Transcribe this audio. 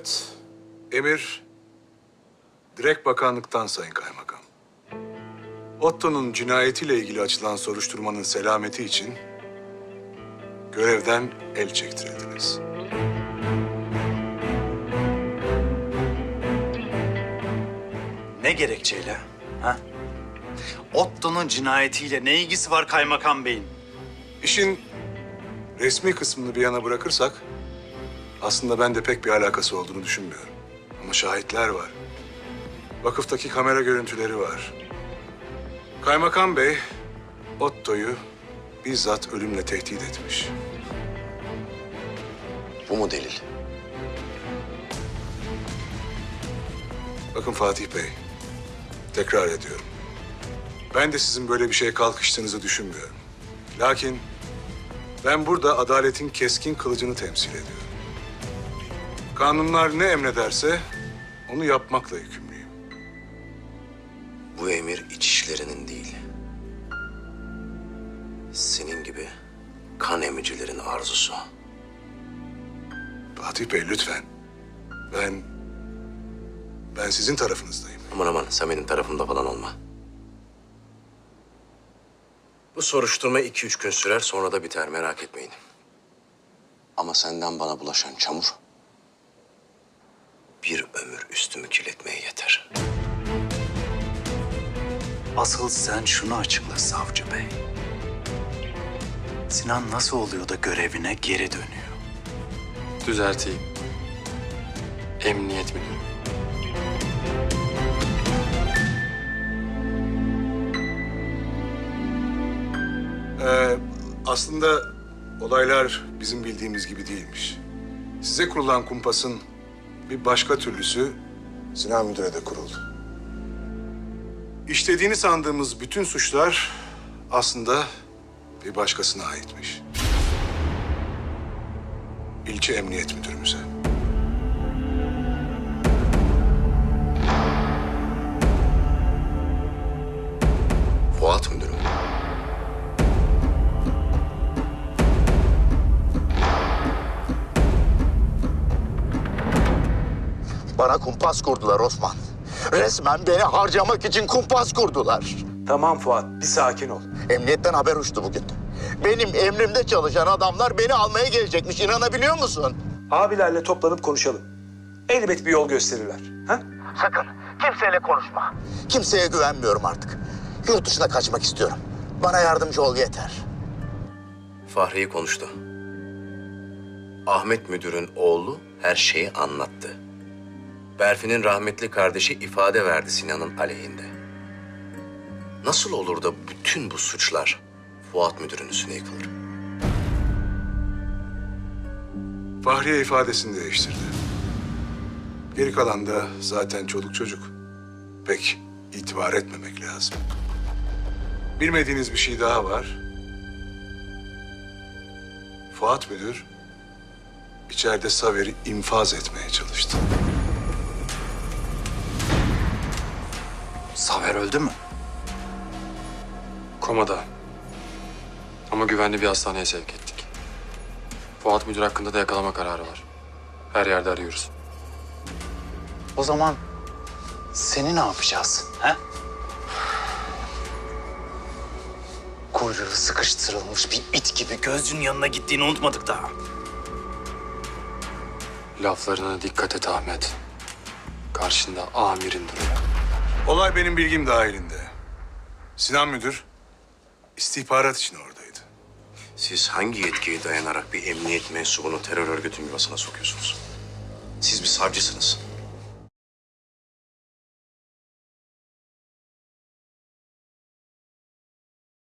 Evet, emir direkt bakanlıktan Sayın Kaymakam. Otto'nun cinayetiyle ilgili açılan soruşturmanın selameti için görevden el çektirildiniz. Ne gerekçeyle? Ha? Otto'nun cinayetiyle ne ilgisi var kaymakam beyin? İşin resmi kısmını bir yana bırakırsak aslında ben de pek bir alakası olduğunu düşünmüyorum. Ama şahitler var. Vakıftaki kamera görüntüleri var. Kaymakam Bey Otto'yu bizzat ölümle tehdit etmiş. Bu mu delil? Bakın Fatih Bey, tekrar ediyorum. Ben de sizin böyle bir şeye kalkıştığınızı düşünmüyorum. Lakin ben burada adaletin keskin kılıcını temsil ediyorum. Kanunlar ne emrederse onu yapmakla yükümlüyüm. Bu emir iç işlerinin değil. Senin gibi kan emicilerin arzusu. Fatih Bey lütfen. Ben... Ben sizin tarafınızdayım. Aman aman sen benim tarafımda falan olma. Bu soruşturma iki üç gün sürer sonra da biter merak etmeyin. Ama senden bana bulaşan çamur ömür üstümü kirletmeye yeter. Asıl sen şunu açıkla savcı bey. Sinan nasıl oluyor da görevine geri dönüyor? Düzelteyim. Emniyet müdürü. Ee, aslında olaylar bizim bildiğimiz gibi değilmiş. Size kurulan kumpasın bir başka türlüsü Sinan Müdür'e de kuruldu. İşlediğini sandığımız bütün suçlar aslında bir başkasına aitmiş. İlçe Emniyet Müdürümüze. Fuat müdürüm. Bana kumpas kurdular Osman. Resmen beni harcamak için kumpas kurdular. Tamam Fuat, bir sakin ol. Emniyetten haber uçtu bugün. Benim emrimde çalışan adamlar beni almaya gelecekmiş. İnanabiliyor musun? Abilerle toplanıp konuşalım. Elbet bir yol gösterirler. Ha? Sakın kimseyle konuşma. Kimseye güvenmiyorum artık. Yurt dışına kaçmak istiyorum. Bana yardımcı ol yeter. Fahri'yi konuştu. Ahmet müdürün oğlu her şeyi anlattı. Berfi'nin rahmetli kardeşi ifade verdi Sinan'ın aleyhinde. Nasıl olur da bütün bu suçlar Fuat müdürün üstüne yıkılır? Fahriye ifadesini değiştirdi. Geri kalan da zaten çoluk çocuk. Pek itibar etmemek lazım. Bilmediğiniz bir şey daha var. Fuat Müdür içeride Saver'i infaz etmeye çalıştı. Saver öldü mü? Komada. Ama güvenli bir hastaneye sevk ettik. Fuat Müdür hakkında da yakalama kararı var. Her yerde arıyoruz. O zaman seni ne yapacağız? He? Kuyruğu sıkıştırılmış bir it gibi gözcünün yanına gittiğini unutmadık daha. Laflarına dikkat et Ahmet. Karşında amirin duruyor. Olay benim bilgim dahilinde. Sinan Müdür istihbarat için oradaydı. Siz hangi yetkiye dayanarak bir emniyet mensubunu terör örgütün yuvasına sokuyorsunuz? Siz bir savcısınız.